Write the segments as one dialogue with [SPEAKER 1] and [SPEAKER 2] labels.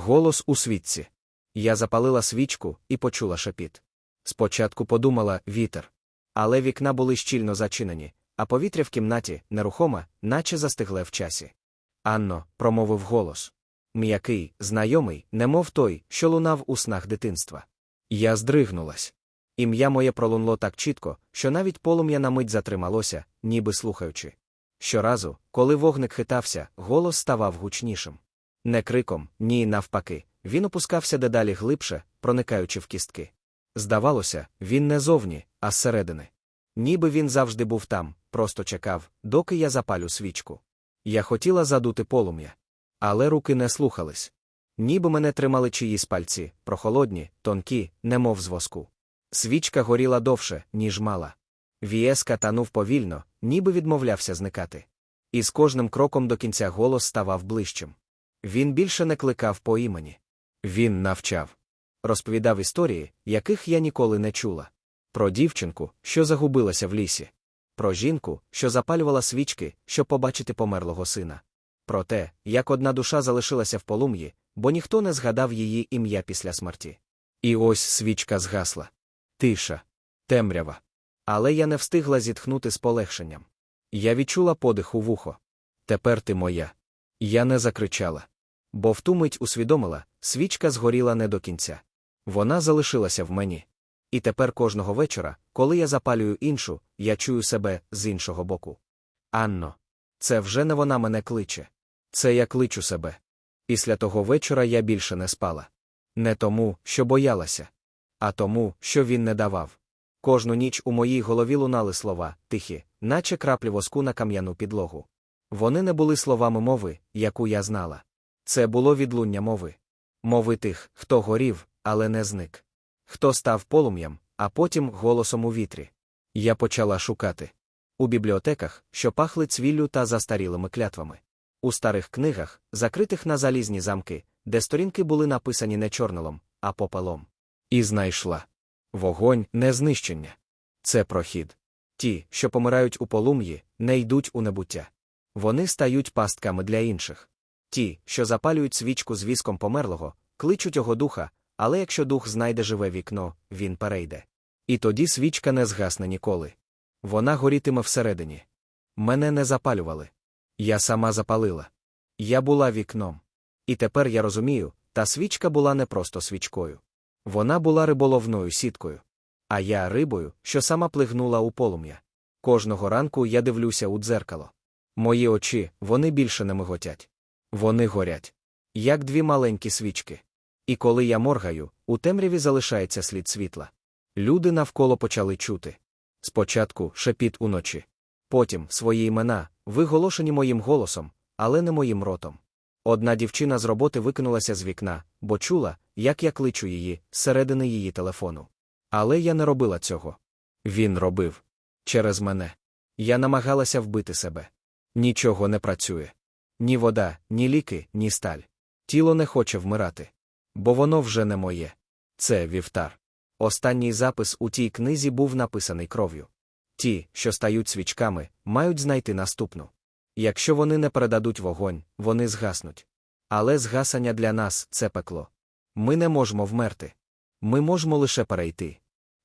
[SPEAKER 1] Голос у світці. Я запалила свічку і почула шепіт. Спочатку подумала вітер. Але вікна були щільно зачинені, а повітря в кімнаті нерухоме, наче застигле в часі. Анно, промовив голос. М'який, знайомий, немов той, що лунав у снах дитинства. Я здригнулась. Ім'я моє пролунло так чітко, що навіть полум'я на мить затрималося, ніби слухаючи. Щоразу, коли вогник хитався, голос ставав гучнішим. Не криком, ні, навпаки, він опускався дедалі глибше, проникаючи в кістки. Здавалося, він не зовні, а зсередини. Ніби він завжди був там, просто чекав, доки я запалю свічку. Я хотіла задути полум'я. Але руки не слухались. Ніби мене тримали чиїсь пальці, прохолодні, тонкі, немов з воску. Свічка горіла довше, ніж мала. Віеска танув повільно, ніби відмовлявся зникати. І з кожним кроком до кінця голос ставав ближчим. Він більше не кликав по імені. Він навчав. Розповідав історії, яких я ніколи не чула. Про дівчинку, що загубилася в лісі. Про жінку, що запалювала свічки, щоб побачити померлого сина. Про те, як одна душа залишилася в полум'ї, бо ніхто не згадав її ім'я після смерті. І ось свічка згасла. Тиша, темрява. Але я не встигла зітхнути з полегшенням. Я відчула подих у вухо. Тепер ти моя. Я не закричала. Бо в ту мить усвідомила, свічка згоріла не до кінця. Вона залишилася в мені. І тепер кожного вечора, коли я запалюю іншу, я чую себе з іншого боку. Анно, це вже не вона мене кличе. Це я кличу себе. Після того вечора я більше не спала. Не тому, що боялася, а тому, що він не давав. Кожну ніч у моїй голові лунали слова, тихі, наче краплі воску на кам'яну підлогу. Вони не були словами мови, яку я знала. Це було відлуння мови. Мови тих, хто горів, але не зник. Хто став полум'ям, а потім голосом у вітрі. Я почала шукати. У бібліотеках, що пахли цвіллю та застарілими клятвами. У старих книгах, закритих на залізні замки, де сторінки були написані не чорнилом, а попелом. І знайшла. Вогонь не знищення. Це прохід. Ті, що помирають у полум'ї, не йдуть у небуття. Вони стають пастками для інших. Ті, що запалюють свічку з віском померлого, кличуть його духа, але якщо дух знайде живе вікно, він перейде. І тоді свічка не згасне ніколи. Вона горітиме всередині. Мене не запалювали. Я сама запалила. Я була вікном. І тепер я розумію, та свічка була не просто свічкою. Вона була риболовною сіткою. А я рибою, що сама плигнула у полум'я. Кожного ранку я дивлюся у дзеркало. Мої очі, вони більше не миготять. Вони горять. Як дві маленькі свічки. І коли я моргаю, у темряві залишається слід світла. Люди навколо почали чути. Спочатку шепіт уночі. Потім свої імена, виголошені моїм голосом, але не моїм ротом. Одна дівчина з роботи викинулася з вікна, бо чула, як я кличу її, зсередини її телефону. Але я не робила цього. Він робив. Через мене. Я намагалася вбити себе. Нічого не працює. Ні вода, ні ліки, ні сталь. Тіло не хоче вмирати. Бо воно вже не моє. Це вівтар. Останній запис у тій книзі був написаний кров'ю. Ті, що стають свічками, мають знайти наступну. Якщо вони не передадуть вогонь, вони згаснуть. Але згасання для нас це пекло. Ми не можемо вмерти. Ми можемо лише перейти.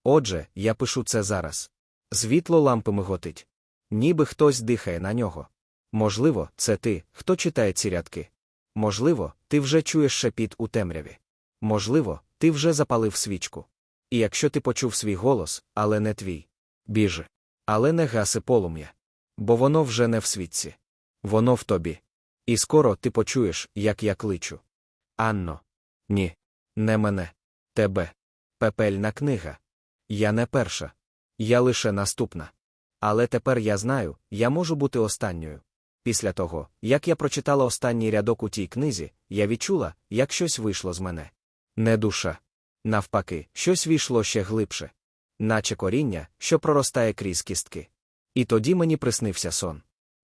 [SPEAKER 1] Отже, я пишу це зараз. Звітло лампи миготить. Ніби хтось дихає на нього. Можливо, це ти, хто читає ці рядки. Можливо, ти вже чуєш шепіт у темряві. Можливо, ти вже запалив свічку. І якщо ти почув свій голос, але не твій, біжи. Але не гаси полум'я. Бо воно вже не в світці. Воно в тобі. І скоро ти почуєш, як я кличу. Анно. Ні. Не мене. Тебе. Пепельна книга. Я не перша. Я лише наступна. Але тепер я знаю, я можу бути останньою. Після того, як я прочитала останній рядок у тій книзі, я відчула, як щось вийшло з мене. Не душа. Навпаки, щось війшло ще глибше, наче коріння, що проростає крізь кістки. І тоді мені приснився сон.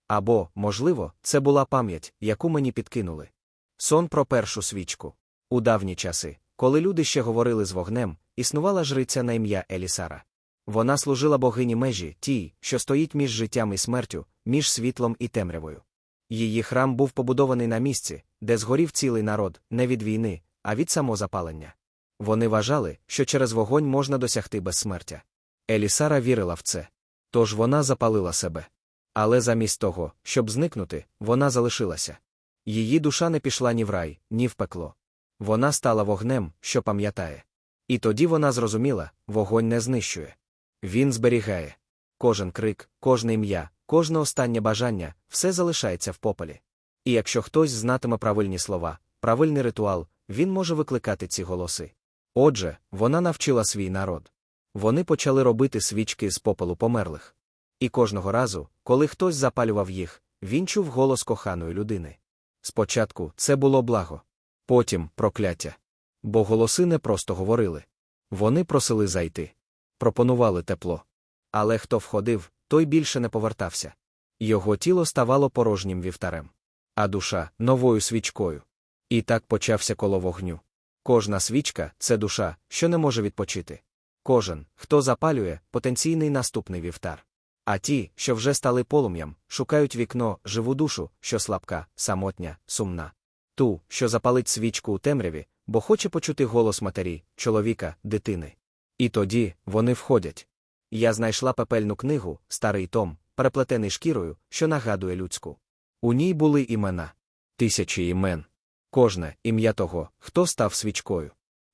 [SPEAKER 1] Або, можливо, це була пам'ять, яку мені підкинули. Сон про першу свічку. У давні часи, коли люди ще говорили з вогнем, існувала жриця на ім'я Елісара. Вона служила богині межі, тій, що стоїть між життям і смертю, між світлом і темрявою. Її храм був побудований на місці, де згорів цілий народ, не від війни, а від самозапалення. Вони вважали, що через вогонь можна досягти безсмертя. Елісара вірила в це. Тож вона запалила себе. Але замість того, щоб зникнути, вона залишилася. Її душа не пішла ні в рай, ні в пекло. Вона стала вогнем, що пам'ятає. І тоді вона зрозуміла вогонь не знищує. Він зберігає. Кожен крик, кожне ім'я, кожне останнє бажання все залишається в попелі. І якщо хтось знатиме правильні слова, правильний ритуал, він може викликати ці голоси. Отже, вона навчила свій народ. Вони почали робити свічки з попелу померлих. І кожного разу, коли хтось запалював їх, він чув голос коханої людини. Спочатку це було благо, потім прокляття. Бо голоси не просто говорили. Вони просили зайти, пропонували тепло. Але хто входив, той більше не повертався. Його тіло ставало порожнім вівтарем, а душа новою свічкою. І так почався коло вогню. Кожна свічка це душа, що не може відпочити. Кожен, хто запалює, потенційний наступний вівтар. А ті, що вже стали полум'ям, шукають вікно, живу душу, що слабка, самотня, сумна. Ту, що запалить свічку у темряві, бо хоче почути голос матері, чоловіка, дитини. І тоді вони входять. Я знайшла пепельну книгу, старий том, переплетений шкірою, що нагадує людську. У ній були імена, тисячі імен. Кожне ім'я того, хто став свічкою.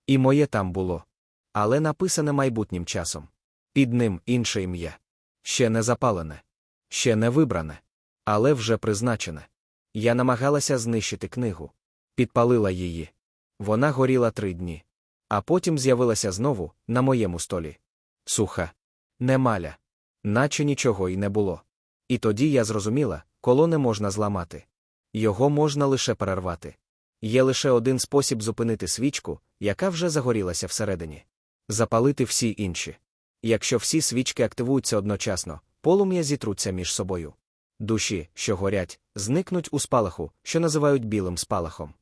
[SPEAKER 1] І моє там було. Але написане майбутнім часом. Під ним інше ім'я. Ще не запалене, ще не вибране, але вже призначене. Я намагалася знищити книгу. Підпалила її. Вона горіла три дні. А потім з'явилася знову на моєму столі. Суха. Немаля. Наче нічого й не було. І тоді я зрозуміла, коло не можна зламати. Його можна лише перервати. Є лише один спосіб зупинити свічку, яка вже загорілася всередині запалити всі інші. Якщо всі свічки активуються одночасно, полум'я зітруться між собою. Душі, що горять, зникнуть у спалаху, що називають білим спалахом.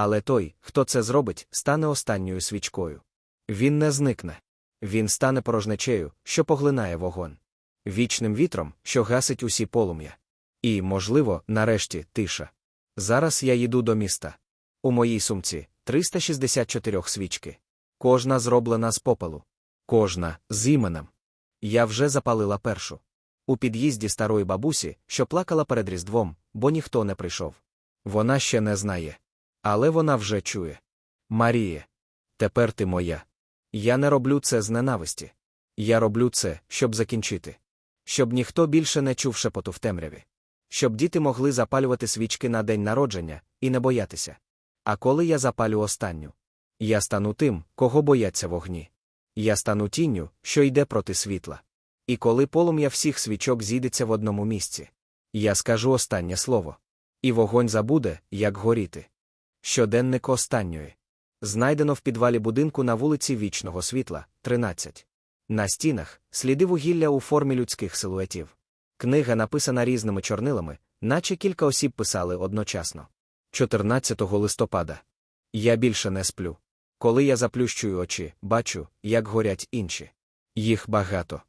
[SPEAKER 1] Але той, хто це зробить, стане останньою свічкою. Він не зникне. Він стане порожнечею, що поглинає вогонь. Вічним вітром, що гасить усі полум'я. І, можливо, нарешті, тиша. Зараз я їду до міста. У моїй сумці 364 свічки. Кожна зроблена з попелу. Кожна з іменем. Я вже запалила першу. У під'їзді старої бабусі, що плакала перед Різдвом, бо ніхто не прийшов. Вона ще не знає. Але вона вже чує. Маріє, тепер ти моя. Я не роблю це з ненависті. Я роблю це, щоб закінчити. Щоб ніхто більше не чув шепоту в темряві. Щоб діти могли запалювати свічки на день народження і не боятися. А коли я запалю останню, я стану тим, кого бояться вогні. Я стану тінню, що йде проти світла. І коли полум'я всіх свічок зійдеться в одному місці, я скажу останнє слово. І вогонь забуде, як горіти. Щоденник останньої. Знайдено в підвалі будинку на вулиці Вічного світла, 13. На стінах сліди вугілля у формі людських силуетів. Книга написана різними чорнилами, наче кілька осіб писали одночасно. 14 листопада. Я більше не сплю. Коли я заплющую очі, бачу, як горять інші. Їх багато.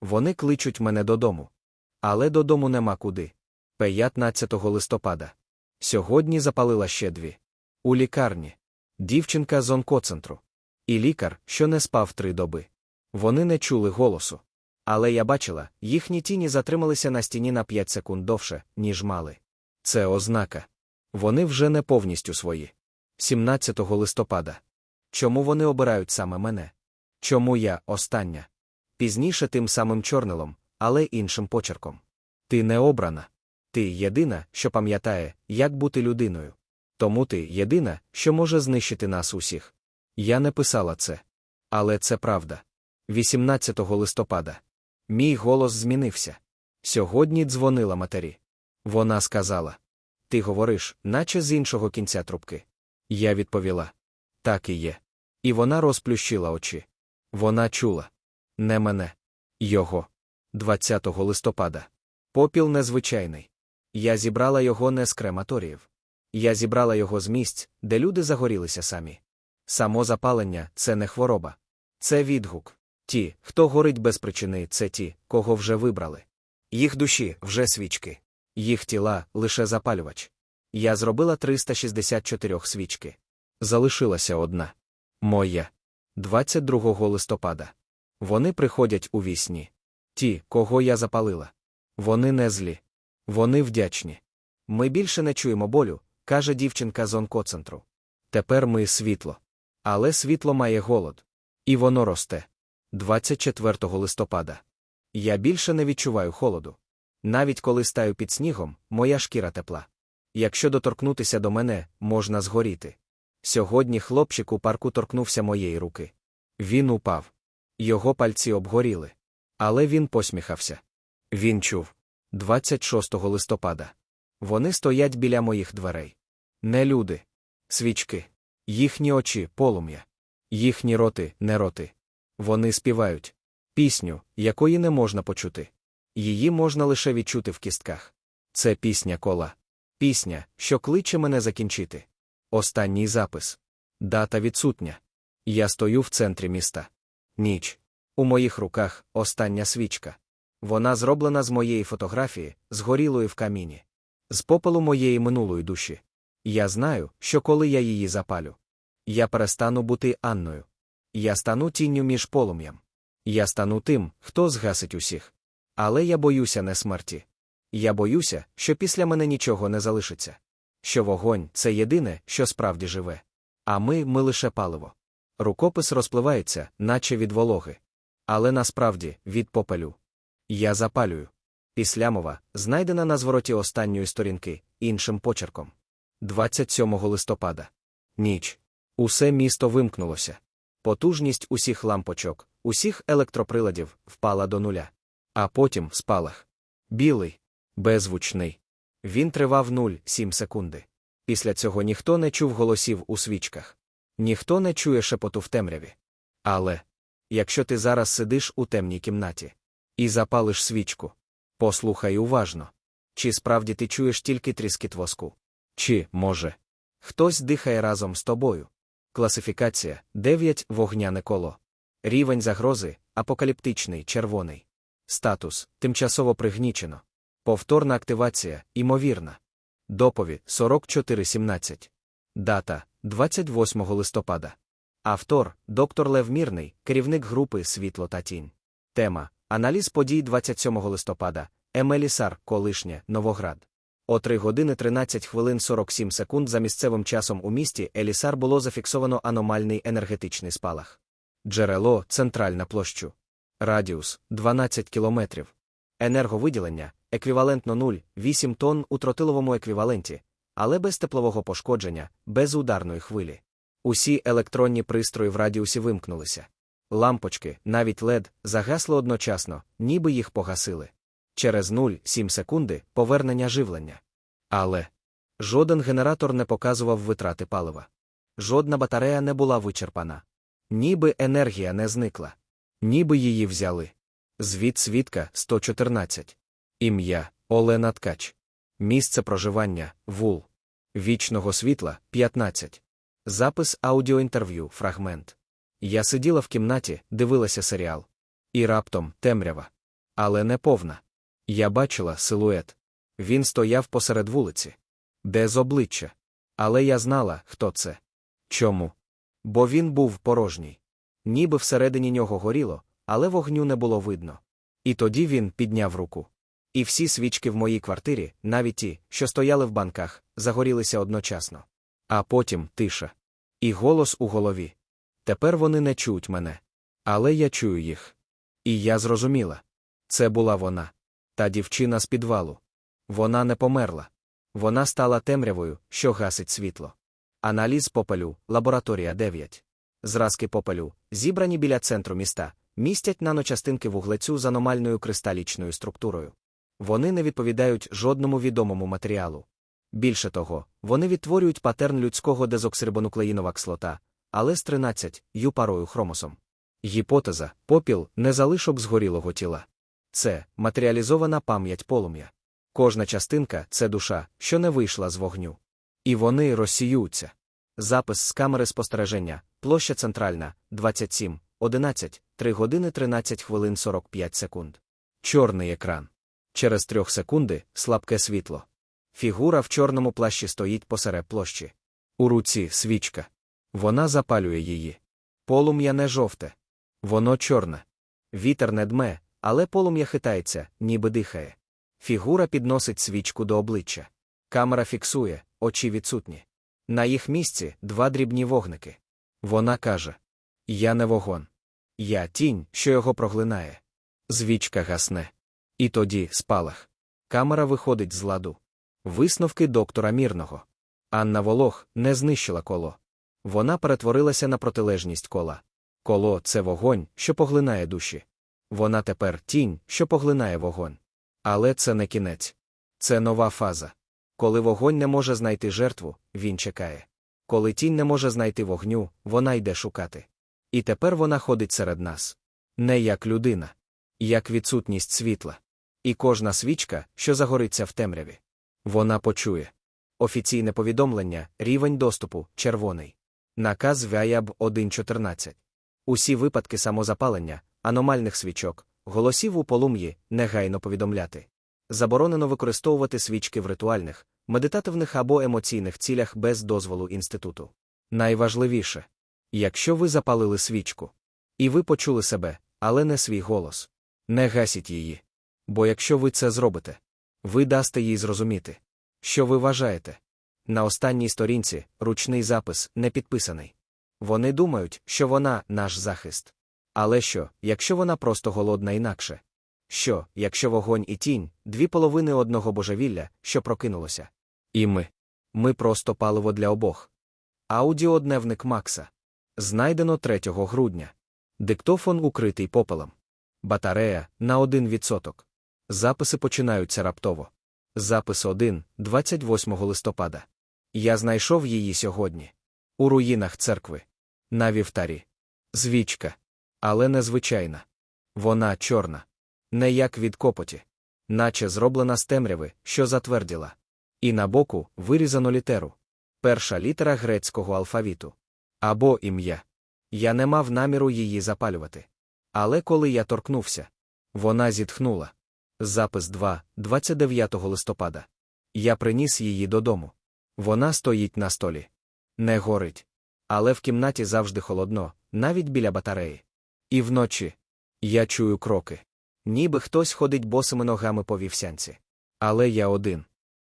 [SPEAKER 1] Вони кличуть мене додому. Але додому нема куди. 15 листопада. Сьогодні запалила ще дві. У лікарні. Дівчинка з онкоцентру. І лікар, що не спав три доби. Вони не чули голосу. Але я бачила, їхні тіні затрималися на стіні на 5 секунд довше, ніж мали. Це ознака. Вони вже не повністю свої. 17 листопада. Чому вони обирають саме мене? Чому я остання? Пізніше тим самим чорнилом, але іншим почерком. Ти не обрана. Ти єдина, що пам'ятає, як бути людиною. Тому ти єдина, що може знищити нас усіх. Я не писала це. Але це правда. 18 листопада. Мій голос змінився. Сьогодні дзвонила матері. Вона сказала: Ти говориш, наче з іншого кінця трубки. Я відповіла: Так і є. І вона розплющила очі. Вона чула. Не мене. Його. 20 листопада. Попіл незвичайний. Я зібрала його не з крематоріїв. Я зібрала його з місць, де люди загорілися самі. Само запалення це не хвороба. Це відгук. Ті, хто горить без причини, це ті, кого вже вибрали. Їх душі вже свічки, їх тіла лише запалювач. Я зробила 364 свічки. Залишилася одна. Моя. 22 листопада. Вони приходять у вісні. Ті, кого я запалила. Вони не злі. Вони вдячні. Ми більше не чуємо болю, каже дівчинка з онкоцентру. Тепер ми світло. Але світло має голод. І воно росте. 24 листопада. Я більше не відчуваю холоду. Навіть коли стаю під снігом, моя шкіра тепла. Якщо доторкнутися до мене, можна згоріти. Сьогодні хлопчик у парку торкнувся моєї руки. Він упав. Його пальці обгоріли. Але він посміхався. Він чув. 26 листопада. Вони стоять біля моїх дверей. Не люди. Свічки. Їхні очі полум'я. Їхні роти не роти. Вони співають пісню, якої не можна почути. Її можна лише відчути в кістках. Це пісня кола. Пісня, що кличе мене закінчити. Останній запис. Дата відсутня. Я стою в центрі міста. Ніч. У моїх руках остання свічка. Вона зроблена з моєї фотографії, згорілої в каміні. З попелу моєї минулої душі. Я знаю, що коли я її запалю, я перестану бути Анною. Я стану тінню між полум'ям. Я стану тим, хто згасить усіх. Але я боюся не смерті. Я боюся, що після мене нічого не залишиться. Що вогонь це єдине, що справді живе. А ми ми лише паливо. Рукопис розпливається, наче від вологи. Але насправді від попелю. Я запалюю. Післямова, знайдена на звороті останньої сторінки, іншим почерком. 27 листопада. Ніч. Усе місто вимкнулося. Потужність усіх лампочок, усіх електроприладів впала до нуля. А потім спалах. Білий, беззвучний. Він тривав 0,7 секунди. Після цього ніхто не чув голосів у свічках. Ніхто не чує шепоту в темряві. Але якщо ти зараз сидиш у темній кімнаті і запалиш свічку, послухай уважно. Чи справді ти чуєш тільки тріскіт воску? Чи, може, хтось дихає разом з тобою? Класифікація 9 вогняне коло. Рівень загрози апокаліптичний червоний. Статус тимчасово пригнічено. Повторна активація імовірна. Доповідь 4417. Дата 28 листопада. Автор доктор Лев Мірний, керівник групи Світло та тінь. Тема Аналіз подій 27 листопада. Емелісар, колишнє, Новоград. О 3 години 13 хвилин 47 секунд за місцевим часом у місті Елісар було зафіксовано аномальний енергетичний спалах. Джерело центральна площу. Радіус 12 кілометрів. Енерговиділення еквівалентно 0,8 тонн у тротиловому еквіваленті, але без теплового пошкодження, без ударної хвилі. Усі електронні пристрої в радіусі вимкнулися. Лампочки, навіть LED, загасли одночасно, ніби їх погасили. Через 0,7 секунди повернення живлення. Але жоден генератор не показував витрати палива. Жодна батарея не була вичерпана. Ніби енергія не зникла. Ніби її взяли. Звіт свідка 114. Ім'я Олена Ткач. Місце проживання Вул. Вічного світла 15. Запис аудіоінтерв'ю Фрагмент. Я сиділа в кімнаті, дивилася серіал. І раптом темрява. Але не повна. Я бачила силует. Він стояв посеред вулиці. Без обличчя. Але я знала, хто це. Чому? Бо він був порожній. Ніби всередині нього горіло, але вогню не було видно. І тоді він підняв руку. І всі свічки в моїй квартирі, навіть ті, що стояли в банках, загорілися одночасно. А потім тиша. І голос у голові. Тепер вони не чують мене. Але я чую їх. І я зрозуміла. Це була вона. Та дівчина з підвалу. Вона не померла. Вона стала темрявою, що гасить світло. Аналіз попелю, лабораторія 9. Зразки попелю, зібрані біля центру міста, містять наночастинки вуглецю з аномальною кристалічною структурою. Вони не відповідають жодному відомому матеріалу. Більше того, вони відтворюють патерн людського дезоксирибонуклеїнова кислота, але з 13 ю парою хромосом. Гіпотеза попіл не залишок згорілого тіла. Це матеріалізована пам'ять полум'я. Кожна частинка це душа, що не вийшла з вогню. І вони розсіюються. Запис з камери спостереження, площа центральна, 27, 11, 3 години 13 хвилин 45 секунд. Чорний екран. Через трьох секунди слабке світло. Фігура в чорному плащі стоїть посеред площі. У руці свічка. Вона запалює її. Полум'я не жовте. Воно чорне. Вітер не дме, але полум'я хитається, ніби дихає. Фігура підносить свічку до обличчя. Камера фіксує, очі відсутні. На їх місці два дрібні вогники. Вона каже: Я не вогон. Я тінь, що його проглинає. Звічка гасне. І тоді спалах. Камера виходить з ладу. Висновки доктора Мірного. Анна Волох не знищила коло. Вона перетворилася на протилежність кола. Коло це вогонь, що поглинає душі. Вона тепер тінь, що поглинає вогонь. Але це не кінець. Це нова фаза. Коли вогонь не може знайти жертву, він чекає. Коли тінь не може знайти вогню, вона йде шукати. І тепер вона ходить серед нас. Не як людина, як відсутність світла. І кожна свічка, що загориться в темряві. Вона почує. Офіційне повідомлення, рівень доступу червоний. Наказ ВАЯБ 1.14. Усі випадки самозапалення, аномальних свічок, голосів у полум'ї негайно повідомляти. Заборонено використовувати свічки в ритуальних, медитативних або емоційних цілях без дозволу інституту. Найважливіше якщо ви запалили свічку, і ви почули себе, але не свій голос, не гасіть її. Бо якщо ви це зробите, ви дасте їй зрозуміти, що ви вважаєте. На останній сторінці ручний запис не підписаний. Вони думають, що вона наш захист. Але що, якщо вона просто голодна інакше? Що, якщо вогонь і тінь дві половини одного божевілля, що прокинулося? І ми. Ми просто паливо для обох. Аудіодневник Макса. Знайдено 3 грудня. Диктофон укритий попелом. Батарея на 1%. Записи починаються раптово. Запис 1, 28 листопада. Я знайшов її сьогодні. У руїнах церкви. На вівтарі. Звічка. Але незвичайна. Вона чорна. Не як від копоті. Наче зроблена з темряви, що затверділа. І на боку вирізано літеру. Перша літера грецького алфавіту. Або ім'я. Я не мав наміру її запалювати. Але коли я торкнувся, вона зітхнула. Запис 2, 29 листопада. Я приніс її додому. Вона стоїть на столі. Не горить. Але в кімнаті завжди холодно, навіть біля батареї. І вночі я чую кроки. Ніби хтось ходить босими ногами по вівсянці. Але я один.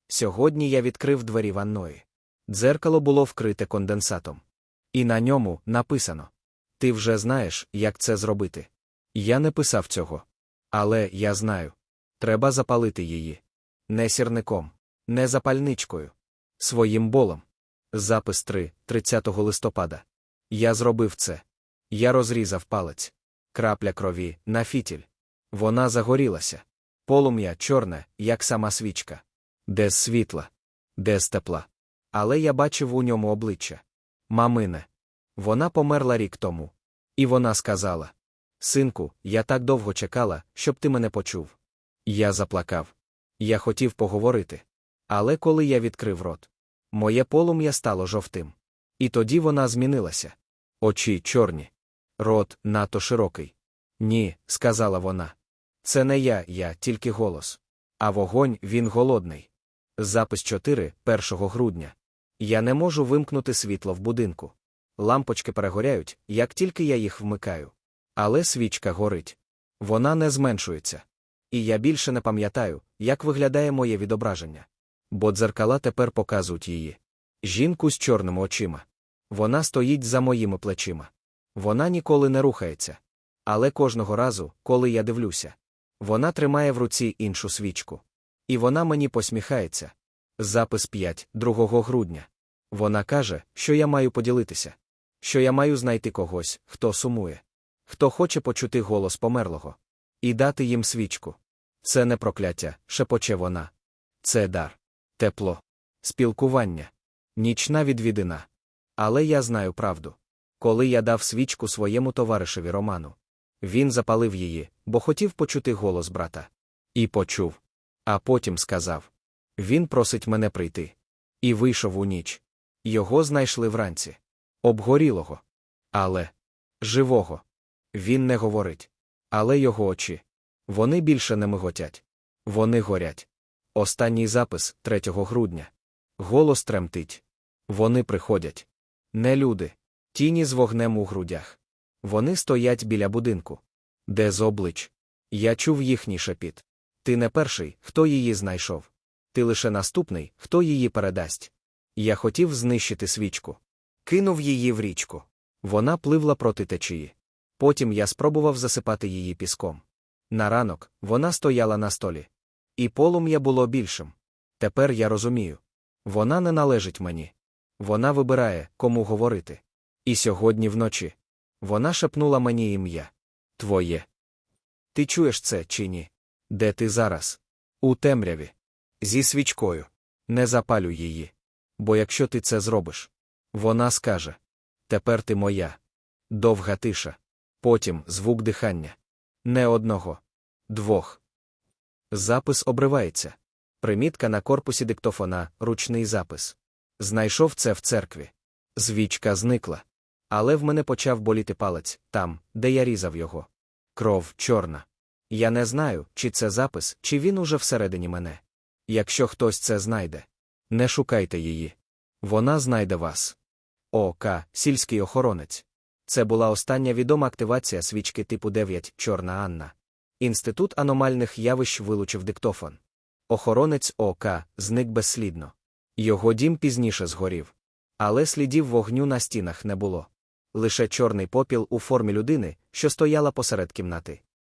[SPEAKER 1] Сьогодні я відкрив двері ванної. Дзеркало було вкрите конденсатом. І на ньому написано: Ти вже знаєш, як це зробити. Я не писав цього. Але я знаю. Треба запалити її. Не сірником, не запальничкою. Своїм болом. Запис 3, 30 листопада. Я зробив це. Я розрізав палець. Крапля крові на фітіль. Вона загорілася. Полум'я чорне, як сама свічка. Де з світла, де з тепла. Але я бачив у ньому обличчя. Мамине. Вона померла рік тому. І вона сказала: Синку, я так довго чекала, щоб ти мене почув. Я заплакав. Я хотів поговорити. Але коли я відкрив рот, моє полум'я стало жовтим. І тоді вона змінилася. Очі чорні. Рот надто широкий. Ні, сказала вона. Це не я, я тільки голос. А вогонь він голодний. Запис 4, 1 грудня. Я не можу вимкнути світло в будинку. Лампочки перегоряють, як тільки я їх вмикаю. Але свічка горить. Вона не зменшується. І я більше не пам'ятаю, як виглядає моє відображення. Бо дзеркала тепер показують її. Жінку з чорними очима. Вона стоїть за моїми плечима. Вона ніколи не рухається. Але кожного разу, коли я дивлюся, вона тримає в руці іншу свічку. І вона мені посміхається. Запис 5, 2 грудня. Вона каже, що я маю поділитися, що я маю знайти когось, хто сумує, хто хоче почути голос померлого, і дати їм свічку. Це не прокляття, шепоче вона. Це дар, тепло, спілкування, нічна відвідина. Але я знаю правду. Коли я дав свічку своєму товаришеві Роману, він запалив її, бо хотів почути голос брата. І почув. А потім сказав: Він просить мене прийти. І вийшов у ніч. Його знайшли вранці. Обгорілого. Але живого. Він не говорить. Але його очі. Вони більше не миготять. Вони горять. Останній запис 3 грудня. Голос тремтить. Вони приходять. Не люди. Тіні з вогнем у грудях. Вони стоять біля будинку. Де з облич? Я чув їхній шепіт. Ти не перший, хто її знайшов. Ти лише наступний, хто її передасть. Я хотів знищити свічку. Кинув її в річку. Вона пливла проти течії. Потім я спробував засипати її піском. На ранок вона стояла на столі. І полум'я було більшим. Тепер я розумію. Вона не належить мені. Вона вибирає, кому говорити. І сьогодні вночі. Вона шепнула мені ім'я. Твоє. Ти чуєш це чи ні? Де ти зараз? У темряві. Зі свічкою. Не запалюй її. Бо якщо ти це зробиш, вона скаже: Тепер ти моя. Довга тиша. Потім звук дихання. Не одного, двох. Запис обривається. Примітка на корпусі диктофона, ручний запис. Знайшов це в церкві. Звічка зникла. Але в мене почав боліти палець там, де я різав його. Кров чорна. Я не знаю, чи це запис, чи він уже всередині мене. Якщо хтось це знайде, не шукайте її. Вона знайде вас. ОК, сільський охоронець. Це була остання відома активація свічки типу 9 Чорна Анна. Інститут аномальних явищ вилучив диктофон. Охоронець ОК зник безслідно. Його дім пізніше згорів. Але слідів вогню на стінах не було. Лише чорний попіл у формі людини, що стояла посеред кімнати.